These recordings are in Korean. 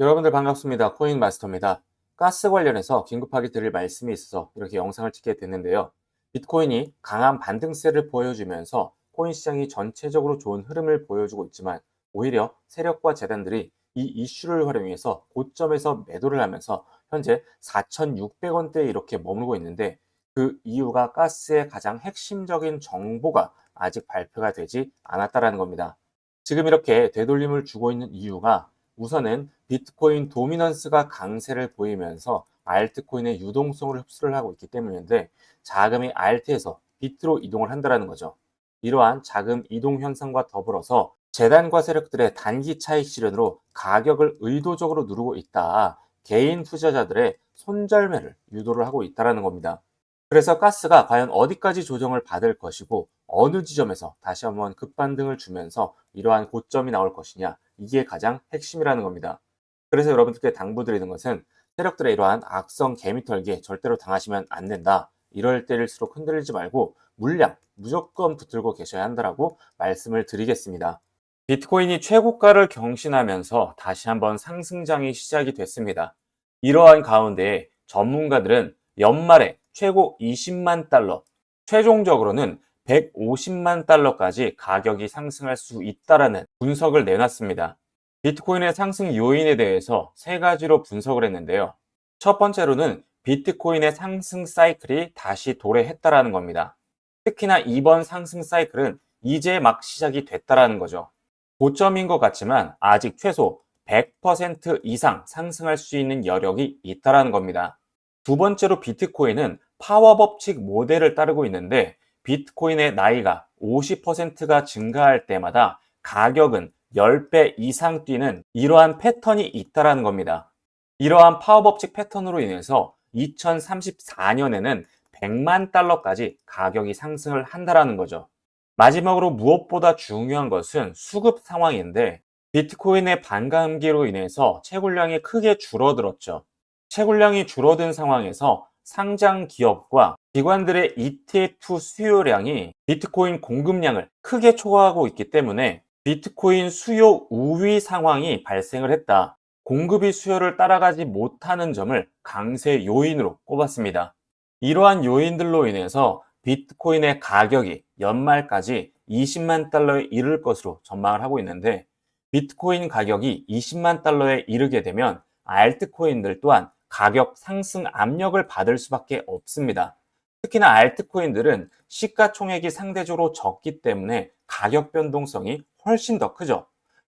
여러분들 반갑습니다. 코인 마스터입니다. 가스 관련해서 긴급하게 드릴 말씀이 있어서 이렇게 영상을 찍게 됐는데요. 비트코인이 강한 반등세를 보여주면서 코인 시장이 전체적으로 좋은 흐름을 보여주고 있지만 오히려 세력과 재단들이 이 이슈를 활용해서 고점에서 매도를 하면서 현재 4,600원대에 이렇게 머물고 있는데 그 이유가 가스의 가장 핵심적인 정보가 아직 발표가 되지 않았다라는 겁니다. 지금 이렇게 되돌림을 주고 있는 이유가 우선은 비트코인 도미넌스가 강세를 보이면서 알트코인의 유동성을 흡수를 하고 있기 때문인데 자금이 알트에서 비트로 이동을 한다는 거죠. 이러한 자금 이동 현상과 더불어서 재단과 세력들의 단기 차익 실현으로 가격을 의도적으로 누르고 있다. 개인 투자자들의 손절매를 유도를 하고 있다는 겁니다. 그래서 가스가 과연 어디까지 조정을 받을 것이고 어느 지점에서 다시 한번 급반등을 주면서 이러한 고점이 나올 것이냐 이게 가장 핵심이라는 겁니다. 그래서 여러분들께 당부드리는 것은 세력들의 이러한 악성 개미털기에 절대로 당하시면 안 된다. 이럴 때일수록 흔들리지 말고 물량 무조건 붙들고 계셔야 한다라고 말씀을 드리겠습니다. 비트코인이 최고가를 경신하면서 다시 한번 상승장이 시작이 됐습니다. 이러한 가운데 전문가들은 연말에 최고 20만 달러, 최종적으로는 150만 달러까지 가격이 상승할 수 있다라는 분석을 내놨습니다. 비트코인의 상승 요인에 대해서 세 가지로 분석을 했는데요. 첫 번째로는 비트코인의 상승 사이클이 다시 도래했다라는 겁니다. 특히나 이번 상승 사이클은 이제 막 시작이 됐다라는 거죠. 고점인 것 같지만 아직 최소 100% 이상 상승할 수 있는 여력이 있다라는 겁니다. 두 번째로 비트코인은 파워 법칙 모델을 따르고 있는데 비트코인의 나이가 50%가 증가할 때마다 가격은 10배 이상 뛰는 이러한 패턴이 있다라는 겁니다. 이러한 파워 법칙 패턴으로 인해서 2034년에는 100만 달러까지 가격이 상승을 한다라는 거죠. 마지막으로 무엇보다 중요한 것은 수급 상황인데 비트코인의 반감기로 인해서 채굴량이 크게 줄어들었죠. 채굴량이 줄어든 상황에서 상장 기업과 기관들의 ETF 수요량이 비트코인 공급량을 크게 초과하고 있기 때문에 비트코인 수요 우위 상황이 발생을 했다. 공급이 수요를 따라가지 못하는 점을 강세 요인으로 꼽았습니다. 이러한 요인들로 인해서 비트코인의 가격이 연말까지 20만 달러에 이를 것으로 전망을 하고 있는데 비트코인 가격이 20만 달러에 이르게 되면 알트코인들 또한 가격 상승 압력을 받을 수밖에 없습니다. 특히나 알트코인들은 시가총액이 상대적으로 적기 때문에 가격 변동성이 훨씬 더 크죠.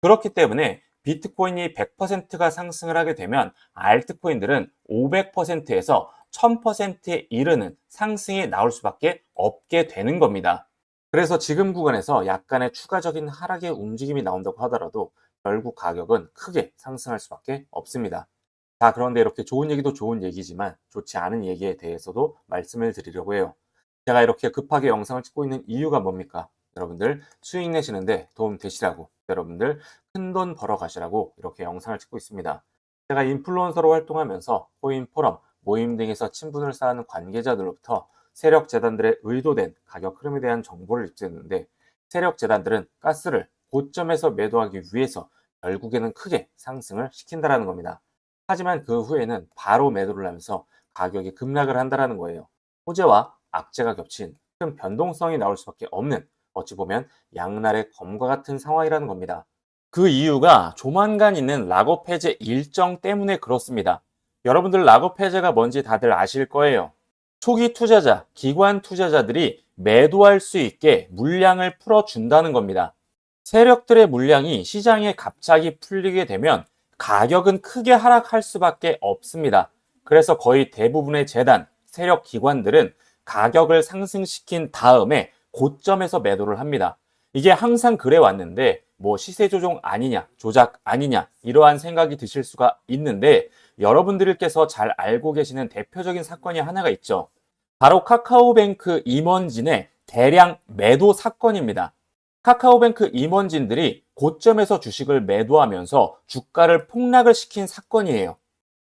그렇기 때문에 비트코인이 100%가 상승을 하게 되면 알트코인들은 500%에서 1000%에 이르는 상승이 나올 수밖에 없게 되는 겁니다. 그래서 지금 구간에서 약간의 추가적인 하락의 움직임이 나온다고 하더라도 결국 가격은 크게 상승할 수밖에 없습니다. 자, 그런데 이렇게 좋은 얘기도 좋은 얘기지만 좋지 않은 얘기에 대해서도 말씀을 드리려고 해요. 제가 이렇게 급하게 영상을 찍고 있는 이유가 뭡니까? 여러분들 수익 내시는데 도움 되시라고, 여러분들 큰 돈 벌어 가시라고 이렇게 영상을 찍고 있습니다. 제가 인플루언서로 활동하면서 코인 포럼, 모임 등에서 친분을 쌓는 관계자들로부터 세력 재단들의 의도된 가격 흐름에 대한 정보를 입수했는데 세력 재단들은 가스를 고점에서 매도하기 위해서 결국에는 크게 상승을 시킨다라는 겁니다. 하지만 그 후에는 바로 매도를 하면서 가격이 급락을 한다라는 거예요. 호재와 악재가 겹친 큰 변동성이 나올 수밖에 없는 어찌 보면 양날의 검과 같은 상황이라는 겁니다. 그 이유가 조만간 있는 락업 해제 일정 때문에 그렇습니다. 여러분들 락업 해제가 뭔지 다들 아실 거예요. 초기 투자자, 기관 투자자들이 매도할 수 있게 물량을 풀어준다는 겁니다. 세력들의 물량이 시장에 갑자기 풀리게 되면 가격은 크게 하락할 수밖에 없습니다. 그래서 거의 대부분의 재단, 세력 기관들은 가격을 상승시킨 다음에 고점에서 매도를 합니다. 이게 항상 그래 왔는데 뭐 시세 조정 아니냐, 조작 아니냐 이러한 생각이 드실 수가 있는데 여러분들께서 잘 알고 계시는 대표적인 사건이 하나가 있죠. 바로 카카오뱅크 임원진의 대량 매도 사건입니다. 카카오뱅크 임원진들이 고점에서 주식을 매도하면서 주가를 폭락을 시킨 사건이에요.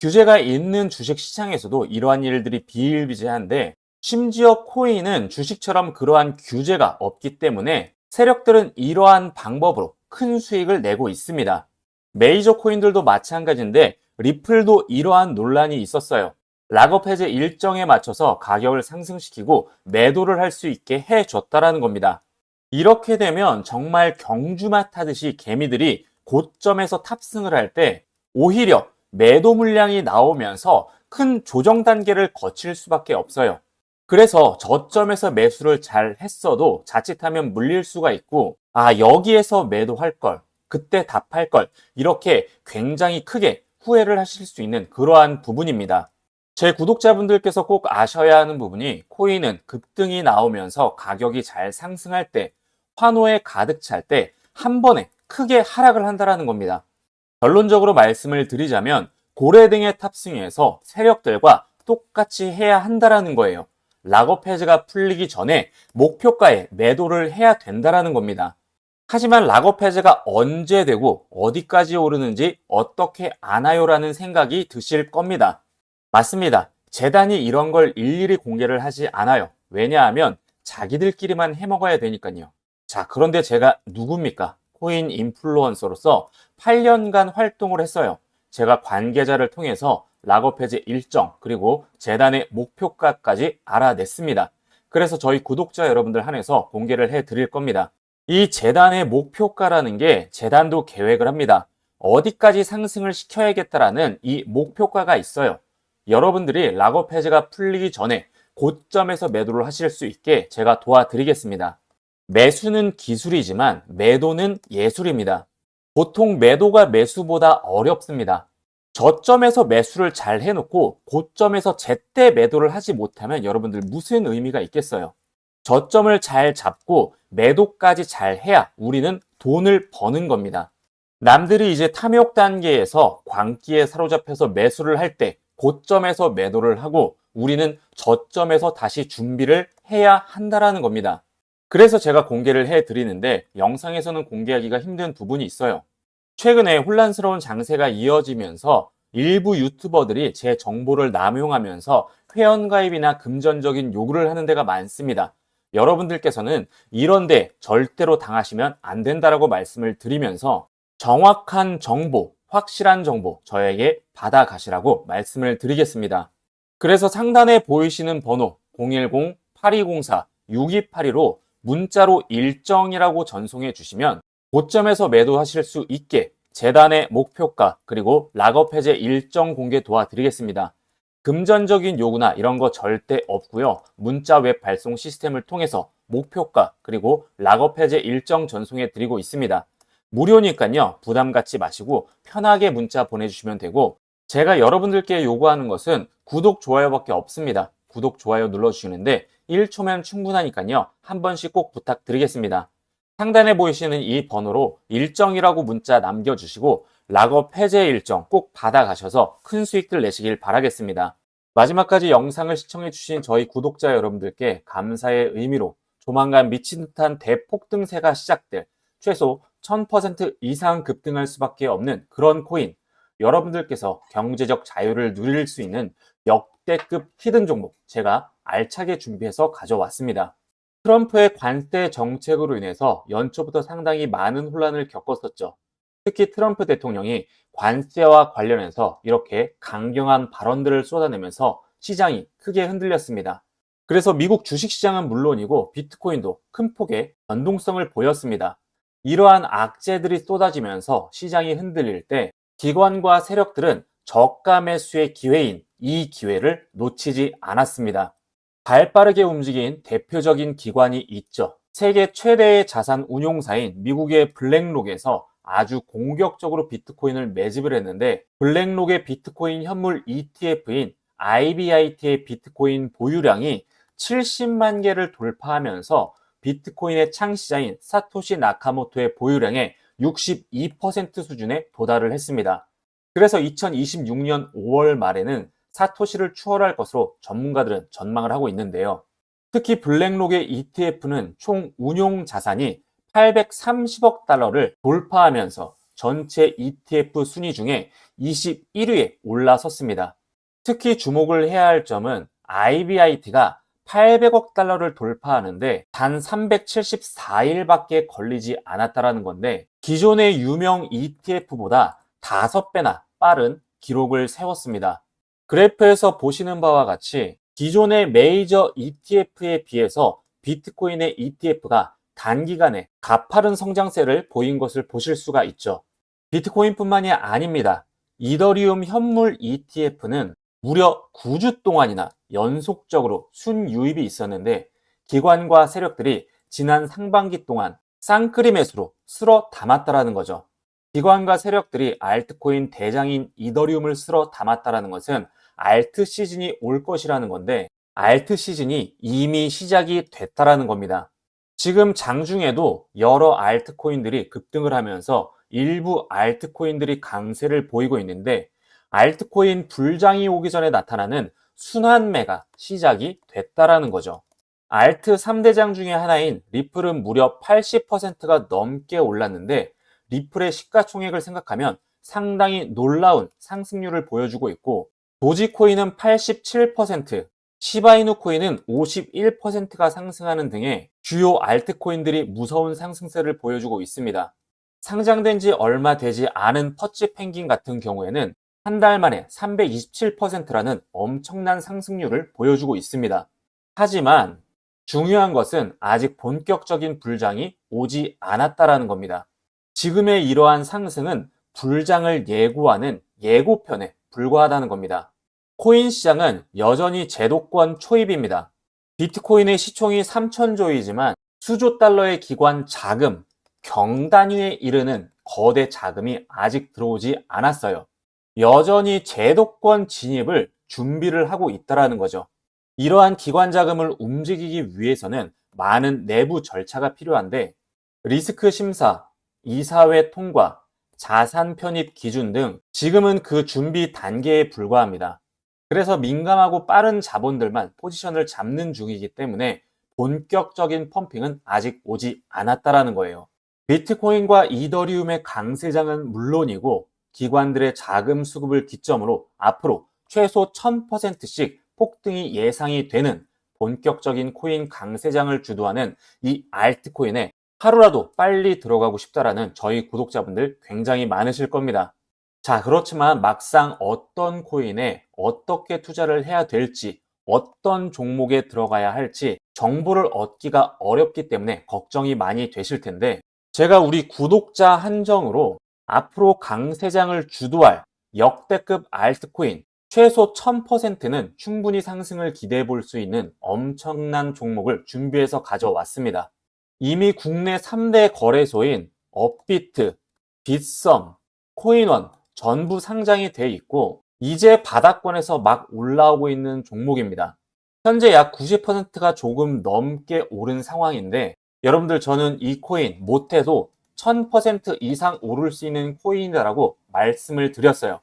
규제가 있는 주식 시장에서도 이러한 일들이 비일비재한데 심지어 코인은 주식처럼 그러한 규제가 없기 때문에 세력들은 이러한 방법으로 큰 수익을 내고 있습니다. 메이저 코인들도 마찬가지인데 리플도 이러한 논란이 있었어요. 락업 해제 일정에 맞춰서 가격을 상승시키고 매도를 할 수 있게 해줬다라는 겁니다. 이렇게 되면 정말 경주마 타듯이 개미들이 고점에서 탑승을 할 때 오히려 매도 물량이 나오면서 큰 조정 단계를 거칠 수밖에 없어요. 그래서 저점에서 매수를 잘 했어도 자칫하면 물릴 수가 있고, 아, 여기에서 매도할 걸, 그때 답할 걸, 이렇게 굉장히 크게 후회를 하실 수 있는 그러한 부분입니다. 제 구독자분들께서 꼭 아셔야 하는 부분이 코인은 급등이 나오면서 가격이 잘 상승할 때, 환호에 가득 찰 때 한 번에 크게 하락을 한다라는 겁니다. 결론적으로 말씀을 드리자면 고래 등의 탑승에서 세력들과 똑같이 해야 한다라는 거예요. 락업 해제가 풀리기 전에 목표가에 매도를 해야 된다라는 겁니다. 하지만 락업 해제가 언제 되고 어디까지 오르는지 어떻게 아나요라는 생각이 드실 겁니다. 맞습니다. 재단이 이런 걸 일일이 공개를 하지 않아요. 왜냐하면 자기들끼리만 해먹어야 되니까요. 자, 그런데 제가 누굽니까? 코인 인플루언서로서 8년간 활동을 했어요. 제가 관계자를 통해서 락업 해제 일정 그리고 재단의 목표가까지 알아냈습니다. 그래서 저희 구독자 여러분들 한해서 공개를 해 드릴 겁니다. 이 재단의 목표가라는 게 재단도 계획을 합니다. 어디까지 상승을 시켜야겠다라는 이 목표가가 있어요. 여러분들이 락업 해제가 풀리기 전에 고점에서 매도를 하실 수 있게 제가 도와드리겠습니다. 매수는 기술이지만 매도는 예술입니다. 보통 매도가 매수보다 어렵습니다. 저점에서 매수를 잘 해놓고 고점에서 제때 매도를 하지 못하면 여러분들 무슨 의미가 있겠어요? 저점을 잘 잡고 매도까지 잘 해야 우리는 돈을 버는 겁니다. 남들이 이제 탐욕 단계에서 광기에 사로잡혀서 매수를 할 때 고점에서 매도를 하고 우리는 저점에서 다시 준비를 해야 한다라는 겁니다. 그래서 제가 공개를 해 드리는데 영상에서는 공개하기가 힘든 부분이 있어요. 최근에 혼란스러운 장세가 이어지면서 일부 유튜버들이 제 정보를 남용하면서 회원가입이나 금전적인 요구를 하는 데가 많습니다. 여러분들께서는 이런데 절대로 당하시면 안 된다라고 말씀을 드리면서 정확한 정보, 확실한 정보 저에게 받아가시라고 말씀을 드리겠습니다. 그래서 상단에 보이시는 번호 010-8204-6282로 문자로 일정이라고 전송해 주시면 고점에서 매도하실 수 있게 재단의 목표가 그리고 락업 해제 일정 공개 도와드리겠습니다. 금전적인 요구나 이런 거 절대 없고요. 문자 웹 발송 시스템을 통해서 목표가 그리고 락업 해제 일정 전송해 드리고 있습니다. 무료니까요. 부담 갖지 마시고 편하게 문자 보내주시면 되고 제가 여러분들께 요구하는 것은 구독, 좋아요밖에 없습니다. 구독, 좋아요 눌러주시는데 1초면 충분하니까요. 한 번씩 꼭 부탁드리겠습니다. 상단에 보이시는 이 번호로 일정이라고 문자 남겨주시고 락업 해제 일정 꼭 받아가셔서 큰 수익들 내시길 바라겠습니다. 마지막까지 영상을 시청해주신 저희 구독자 여러분들께 감사의 의미로 조만간 미친 듯한 대폭등세가 시작될 최소 1000% 이상 급등할 수밖에 없는 그런 코인 여러분들께서 경제적 자유를 누릴 수 있는 역대급 히든 종목 제가 알차게 준비해서 가져왔습니다. 트럼프의 관세 정책으로 인해서 연초부터 상당히 많은 혼란을 겪었었죠. 특히 트럼프 대통령이 관세와 관련해서 이렇게 강경한 발언들을 쏟아내면서 시장이 크게 흔들렸습니다. 그래서 미국 주식시장은 물론이고 비트코인도 큰 폭의 변동성을 보였습니다. 이러한 악재들이 쏟아지면서 시장이 흔들릴 때 기관과 세력들은 저가 매수의 기회인 이 기회를 놓치지 않았습니다. 발 빠르게 움직인 대표적인 기관이 있죠. 세계 최대의 자산 운용사인 미국의 블랙록에서 아주 공격적으로 비트코인을 매집을 했는데 블랙록의 비트코인 현물 ETF인 IBIT의 비트코인 보유량이 70만 개를 돌파하면서 비트코인의 창시자인 사토시 나카모토의 보유량의 62% 수준에 도달을 했습니다. 그래서 2026년 5월 말에는 사토시를 추월할 것으로 전문가들은 전망을 하고 있는데요. 특히 블랙록의 ETF는 총 운용 자산이 830억 달러를 돌파하면서 전체 ETF 순위 중에 21위에 올라섰습니다. 특히 주목을 해야 할 점은 IBIT가 800억 달러를 돌파하는데 단 374일밖에 걸리지 않았다라는 건데 기존의 유명 ETF보다 5배나 빠른 기록을 세웠습니다. 그래프에서 보시는 바와 같이 기존의 메이저 ETF에 비해서 비트코인의 ETF가 단기간에 가파른 성장세를 보인 것을 보실 수가 있죠. 비트코인뿐만이 아닙니다. 이더리움 현물 ETF는 무려 9주 동안이나 연속적으로 순유입이 있었는데 기관과 세력들이 지난 상반기 동안 쌍크리 매수로 쓸어 담았다라는 거죠. 기관과 세력들이 알트코인 대장인 이더리움을 쓸어 담았다라는 것은 알트 시즌이 올 것이라는 건데 알트 시즌이 이미 시작이 됐다라는 겁니다. 지금 장중에도 여러 알트코인들이 급등을 하면서 일부 알트코인들이 강세를 보이고 있는데 알트코인 불장이 오기 전에 나타나는 순환매가 시작이 됐다라는 거죠. 알트 3대장 중에 하나인 리플은 무려 80%가 넘게 올랐는데 리플의 시가총액을 생각하면 상당히 놀라운 상승률을 보여주고 있고 도지코인은 87%, 시바이누 코인은 51%가 상승하는 등의 주요 알트코인들이 무서운 상승세를 보여주고 있습니다. 상장된 지 얼마 되지 않은 퍼치 펭귄 같은 경우에는 한 달 만에 327%라는 엄청난 상승률을 보여주고 있습니다. 하지만 중요한 것은 아직 본격적인 불장이 오지 않았다라는 겁니다. 지금의 이러한 상승은 불장을 예고하는 예고편에 불과하다는 겁니다. 코인 시장은 여전히 제도권 초입입니다. 비트코인의 시총이 3천조이지만 수조 달러의 기관 자금, 경단위에 이르는 거대 자금이 아직 들어오지 않았어요. 여전히 제도권 진입을 준비를 하고 있다라는 거죠. 이러한 기관 자금을 움직이기 위해서는 많은 내부 절차가 필요한데 리스크 심사, 이사회 통과, 자산 편입 기준 등 지금은 그 준비 단계에 불과합니다. 그래서 민감하고 빠른 자본들만 포지션을 잡는 중이기 때문에 본격적인 펌핑은 아직 오지 않았다라는 거예요. 비트코인과 이더리움의 강세장은 물론이고 기관들의 자금 수급을 기점으로 앞으로 최소 1000%씩 폭등이 예상이 되는 본격적인 코인 강세장을 주도하는 이 알트코인에 하루라도 빨리 들어가고 싶다라는 저희 구독자분들 굉장히 많으실 겁니다. 자, 그렇지만 막상 어떤 코인에 어떻게 투자를 해야 될지, 어떤 종목에 들어가야 할지 정보를 얻기가 어렵기 때문에 걱정이 많이 되실 텐데, 제가 우리 구독자 한정으로 앞으로 강세장을 주도할 역대급 알트코인 최소 1000%는 충분히 상승을 기대해 볼 수 있는 엄청난 종목을 준비해서 가져왔습니다. 이미 국내 3대 거래소인 업비트, 빗썸, 코인원 전부 상장이 돼 있고 이제 바닥권에서 막 올라오고 있는 종목입니다. 현재 약 90%가 조금 넘게 오른 상황인데 여러분들 저는 이 코인 못해도 1000% 이상 오를 수 있는 코인이라고 말씀을 드렸어요.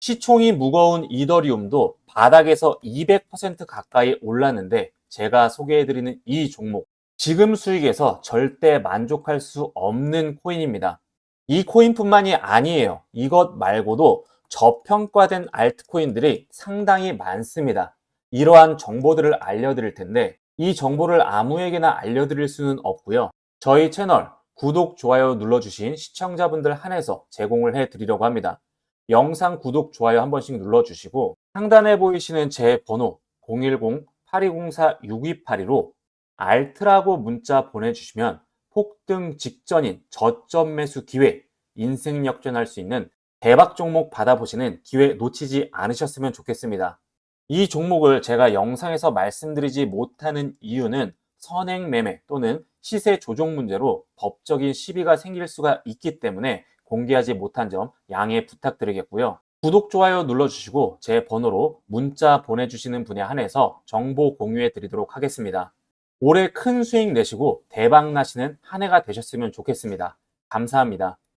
시총이 무거운 이더리움도 바닥에서 200% 가까이 올랐는데 제가 소개해드리는 이 종목 지금 수익에서 절대 만족할 수 없는 코인입니다. 이 코인뿐만이 아니에요. 이것 말고도 저평가된 알트코인들이 상당히 많습니다. 이러한 정보들을 알려드릴 텐데 이 정보를 아무에게나 알려드릴 수는 없고요. 저희 채널 구독, 좋아요 눌러주신 시청자분들 한해서 제공을 해드리려고 합니다. 영상 구독, 좋아요 한 번씩 눌러주시고 상단에 보이시는 제 번호 010-8204-6282로 알트라고 문자 보내주시면 폭등 직전인 저점 매수 기회, 인생 역전할 수 있는 대박 종목 받아보시는 기회 놓치지 않으셨으면 좋겠습니다. 이 종목을 제가 영상에서 말씀드리지 못하는 이유는 선행 매매 또는 시세 조종 문제로 법적인 시비가 생길 수가 있기 때문에 공개하지 못한 점 양해 부탁드리겠고요. 구독, 좋아요 눌러주시고 제 번호로 문자 보내주시는 분에 한해서 정보 공유해 드리도록 하겠습니다. 올해 큰 수익 내시고 대박 나시는 한 해가 되셨으면 좋겠습니다. 감사합니다.